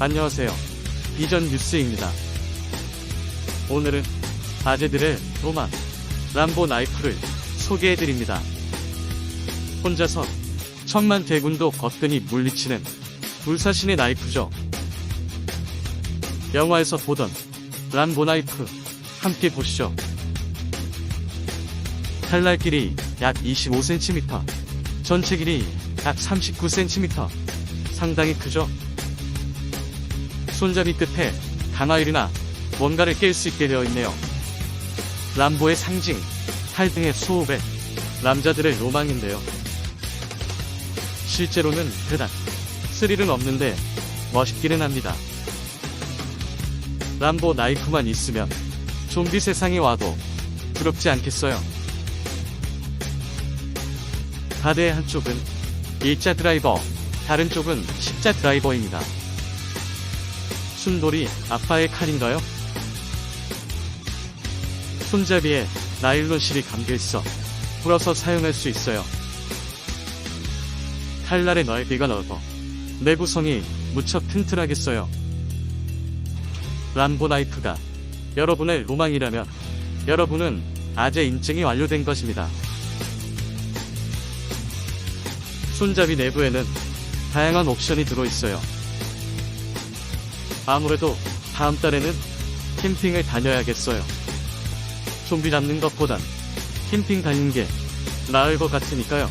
안녕하세요. 비전 뉴스입니다. 오늘은 아재들의 로망, 람보 나이프를 소개해드립니다. 혼자서 천만 대군도 거뜬히 물리치는 불사신의 나이프죠. 영화에서 보던 람보 나이프 함께 보시죠. 칼날 길이 약 25cm, 전체 길이 약 39cm, 상당히 크죠? 손잡이 끝에 강화율이나 뭔가를 깰 수 있게 되어 있네요. 람보의 상징, 칼 등의 수호배, 남자들의 로망인데요. 실제로는 그닥 스릴은 없는데 멋있기는 합니다. 람보 나이프만 있으면 좀비 세상에 와도 두렵지 않겠어요. 가드의 한쪽은 일자 드라이버, 다른 쪽은 십자 드라이버입니다. 순돌이 아빠의 칼인가요? 손잡이에 나일론 실이 감겨있어 풀어서 사용할 수 있어요. 칼날의 넓이가 넓어 내구성이 무척 튼튼하겠어요. 람보 나이프가 여러분의 로망이라면 여러분은 아재 인증이 완료된 것입니다. 손잡이 내부에는 다양한 옵션이 들어있어요. 아무래도 다음 달에는 캠핑을 다녀야겠어요. 좀비 잡는 것보단 캠핑 다니는 게 나을 것 같으니까요.